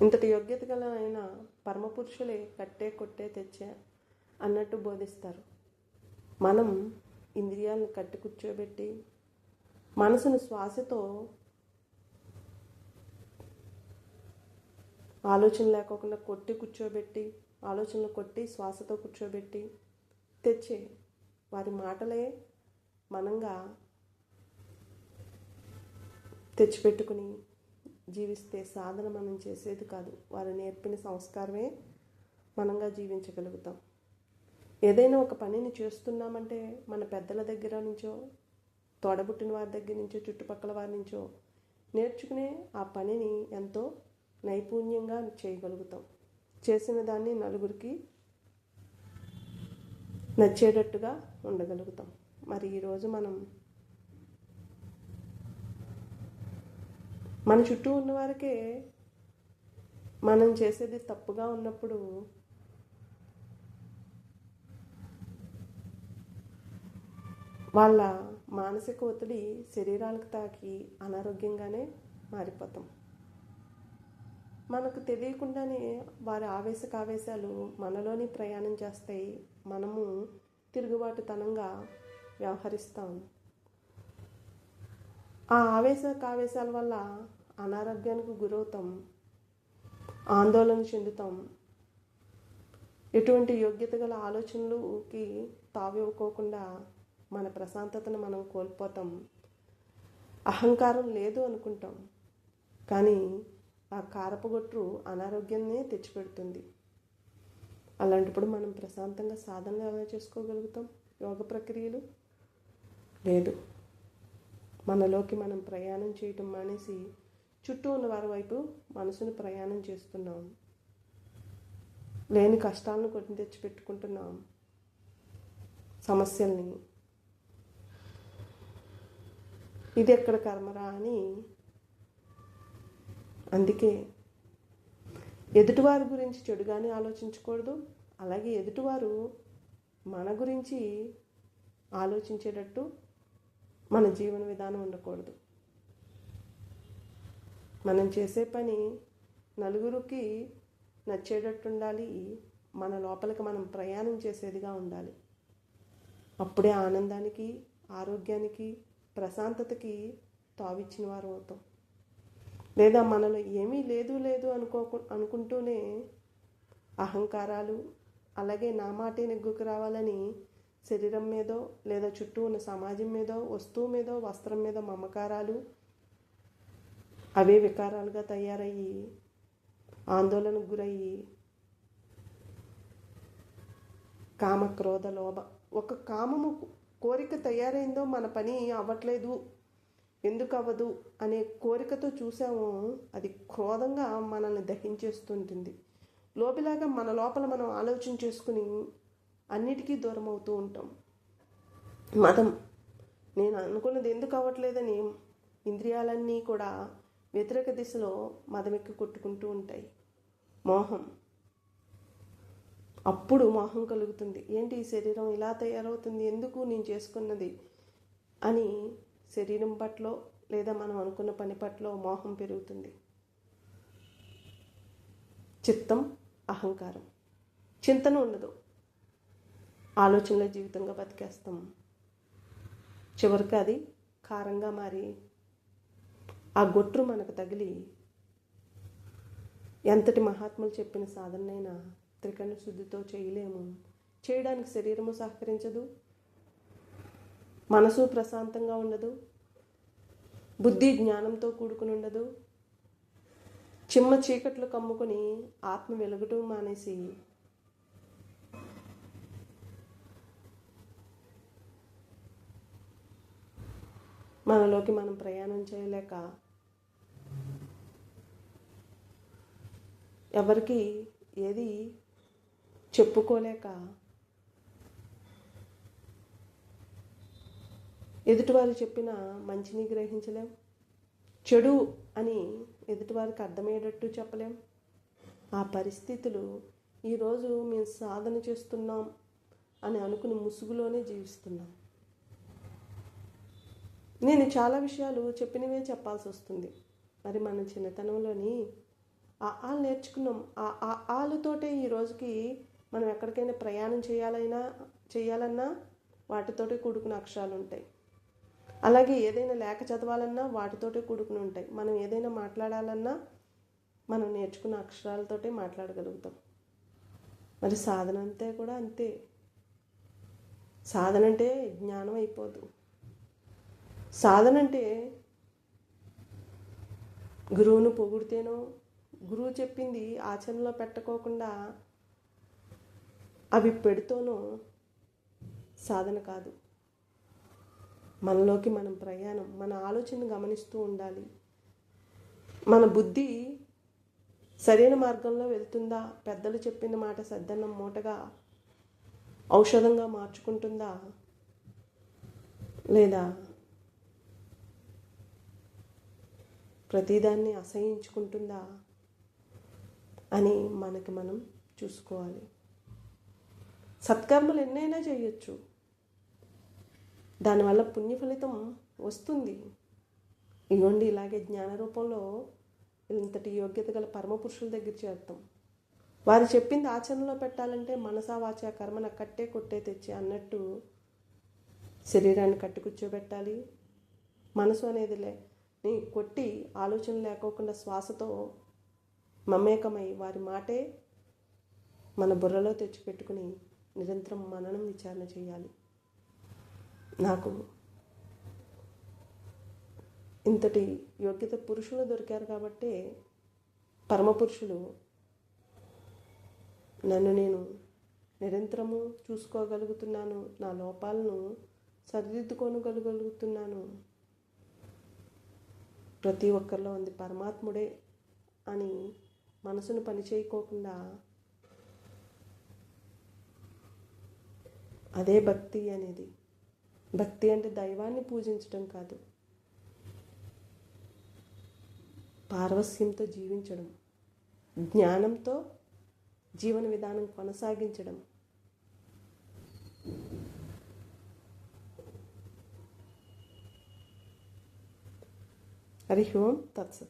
ఇంతటి యోగ్యత గల ఆయన పరమపురుషులే కట్టే కొట్టే తెచ్చే అన్నట్టు బోధిస్తారు. మనం ఇంద్రియాలను కట్టి కూర్చోబెట్టి మనసును శ్వాసతో ఆలోచన లేకోకుండా కొట్టి కూర్చోబెట్టి ఆలోచనలు కొట్టి శ్వాసతో కూర్చోబెట్టి తెచ్చే వారి మాటలే మనంగా తెచ్చిపెట్టుకుని జీవిస్తే సాధన మనం చేసేది కాదు. వారు నేర్పిన సంస్కారమే మనంగా జీవించగలుగుతాం. ఏదైనా ఒక పనిని చేస్తున్నామంటే మన పెద్దల దగ్గర నుంచో తోడబుట్టిన వారి దగ్గర నుంచో చుట్టుపక్కల వారి నుంచో నేర్చుకునే ఆ పనిని ఎంతో నైపుణ్యంగా చేయగలుగుతాం. చేసిన దాన్ని నలుగురికి నచ్చేటట్టుగా ఉండగలుగుతాం. మరి ఈరోజు మనం మన చుట్టూ ఉన్న వారికే మనం చేసేది తప్పుగా ఉన్నప్పుడు వాళ్ళ మానసిక ఒత్తిడి శరీరాలకు తాకి అనారోగ్యంగానే మారిపోతాం. మనకు తెలియకుండానే వారి ఆవేశకావేశాలు మనలోని ప్రయాణం చేస్తాయి. మనము తిరుగుబాటుతనంగా వ్యవహరిస్తాం. ఆ ఆవేశ కావేశాల వల్ల అనారోగ్యానికి గురవుతాం ఆందోళన చెందుతాం. ఎటువంటి యోగ్యత గల ఆలోచనలుకి తావివ్వకోకుండా మన ప్రశాంతతను మనం కోల్పోతాం. అహంకారం లేదు అనుకుంటాం కానీ ఆ కారపగొట్టు అనారోగ్యాన్నే తెచ్చిపెడుతుంది. అలాంటప్పుడు మనం ప్రశాంతంగా సాధనలు ఎలా చేసుకోగలుగుతాం? యోగ ప్రక్రియలు? లేదు. మనలోకి మనం ప్రయాణం చేయటం మానేసి చుట్టూ ఉన్న వారి వైపు మనసును ప్రయాణం చేస్తున్నాం. లేని కష్టాలను కొని తెచ్చిపెట్టుకుంటున్నాం. సమస్యల్ని. ఇది ఎక్కడ కర్మరా అని అందుకే ఎదుటివారి గురించి చెడుగానే ఆలోచించకూడదు. అలాగే ఎదుటివారు మన గురించి ఆలోచించేటట్టు మన జీవన విధానం ఉండకూడదు. మనం చేసే పని నలుగురికి నచ్చేటట్టు ఉండాలి మన లోపలికి మనం ప్రయాణం చేసేదిగా ఉండాలి. అప్పుడే ఆనందానికి ఆరోగ్యానికి ప్రశాంతతకి తావిచ్చిన వారు అవుతాం. లేదా మనలో ఏమీ లేదు లేదు అనుకో అనుకుంటూనే అహంకారాలు అలాగే నా మాటే నెగ్గుకు రావాలని శరీరం మీదో లేదా చుట్టూ ఉన్న సమాజం మీదో వస్తువు మీదో వస్త్రం మీద మమకారాలు అవే వికారాలుగా తయారయ్యి ఆందోళనకు గురయ్యి కామ క్రోధ లోభ. ఒక కామము కోరిక తయారైందో మన పని అవ్వట్లేదు ఎందుకు అవ్వదు అనే కోరికతో చూసామో అది క్రోధంగా మనల్ని దహించేస్తుంటుంది. లోపలాగా మన లోపల మనం ఆలోచన చేసుకుని అన్నిటికీ దూరం అవుతూ ఉంటాం. మతం నేను అనుకున్నది ఎందుకు అవ్వట్లేదని ఇంద్రియాలన్నీ కూడా వ్యతిరేక దిశలో మదమెక్కి కొట్టుకుంటూ ఉంటాయి. మోహం. అప్పుడు మోహం కలుగుతుంది. ఏంటి ఈ శరీరం ఇలా తయారవుతుంది? ఎందుకు నేను చేసుకున్నది? అని శరీరం పట్ల లేదా మనం అనుకున్న పని పట్ల మోహం పెరుగుతుంది. చిత్తం అహంకారం. చింతన ఉండదు. ఆలోచనల జీవితంగా బతికేస్తాం. చివరికి అది కారంగా మారి ఆ గొట్రు మనకు తగిలి ఎంతటి మహాత్ములు చెప్పిన సాధనైనా త్రికరణ శుద్ధితో చేయలేము. చేయడానికి శరీరము సహకరించదు. మనసు ప్రశాంతంగా ఉండదు. బుద్ధి జ్ఞానంతో కూడుకుని ఉండదు. చిమ్మ చీకట్లు కమ్ముకొని ఆత్మ వెలుగుటం మానేసి మనలోకి మనం ప్రయాణం చేయలేక ఎవరికి ఏది చెప్పుకోలేక ఎదుటివారు చెప్పిన మంచిని గ్రహించలేం. చెడు అని ఎదుటివారికి అర్థమయ్యేటట్టు చెప్పలేం. ఆ పరిస్థితులు ఈరోజు మేము సాధన చేస్తున్నాం అని అనుకుని ముసుగులోనే జీవిస్తున్నాం. నేను చాలా విషయాలు చెప్పినవే చెప్పాల్సి వస్తుంది మరి మన చిన్నతనంలోని ఆ ఆలు నేర్చుకున్నాం. ఆ ఆ ఆలుతోటే ఈ రోజుకి మనం ఎక్కడికైనా ప్రయాణం చేయాలైనా చేయాలన్నా వాటితోటే కూడుకున్న అక్షరాలు ఉంటాయి అలాగే ఏదైనా లేఖ చదవాలన్నా వాటితోటే కూడుకుని ఉంటాయి. మనం ఏదైనా మాట్లాడాలన్నా మనం నేర్చుకున్న అక్షరాలతోటే మాట్లాడగలుగుతాం. మరి సాధన అంతే కూడా అంతే. సాధన అంటే జ్ఞానం అయిపోదు. సాధన అంటే గురువును పొగిడితేనో గురువు చెప్పింది ఆచరణలో పెట్టకోకుండా అవి పెడుతూనూ సాధన కాదు. మనలోకి మనం ప్రయాణం మన ఆలోచన గమనిస్తూ ఉండాలి. మన బుద్ధి సరైన మార్గంలో వెళ్తుందా? పెద్దలు చెప్పిన మాట సద్దన్నం మూటగా ఔషధంగా మార్చుకుంటుందా? లేదా ప్రతిదాన్ని అసహించుకుంటుందా? అని మనకి మనం చూసుకోవాలి. సత్కర్మలు ఎన్నైనా చేయొచ్చు. దానివల్ల పుణ్య ఫలితం వస్తుంది. ఇగోండి ఇలాగే జ్ఞాన రూపంలో ఇంతటి యోగ్యత గల పరమపురుషుల దగ్గర చేరుతాం. వారు చెప్పింది ఆచరణలో పెట్టాలంటే మనసా వాచ కర్మన కట్టే కొట్టే తెచ్చి అన్నట్టు శరీరాన్ని కట్టి కూర్చోబెట్టాలి. మనసు అనేదిలే నీ కొట్టి ఆలోచన లేకోకుండా శ్వాసతో మమేకమై వారి మాటే మన బుర్రలో తెచ్చిపెట్టుకుని నిరంతరం మననం విచారణ చేయాలి. నాకు ఇంతటి యోగ్యత పురుషులు దొరికారు కాబట్టి పరమపురుషులు నన్ను నేను నిరంతరము చూసుకోగలుగుతున్నాను నా లోపాలను సరిదిద్దుకోనగలుగుతున్నాను ప్రతి ఒక్కరిలో ఉంది పరమాత్ముడే అని మనసును పని చేయకోకుండా అదే భక్తి అనేది. భక్తి అంటే దైవాన్ని పూజించడం కాదు. పారవస్యంతో జీవించడం. జ్ఞానంతో జీవన విధానం కొనసాగించడం. హరి ఓం తత్సత్.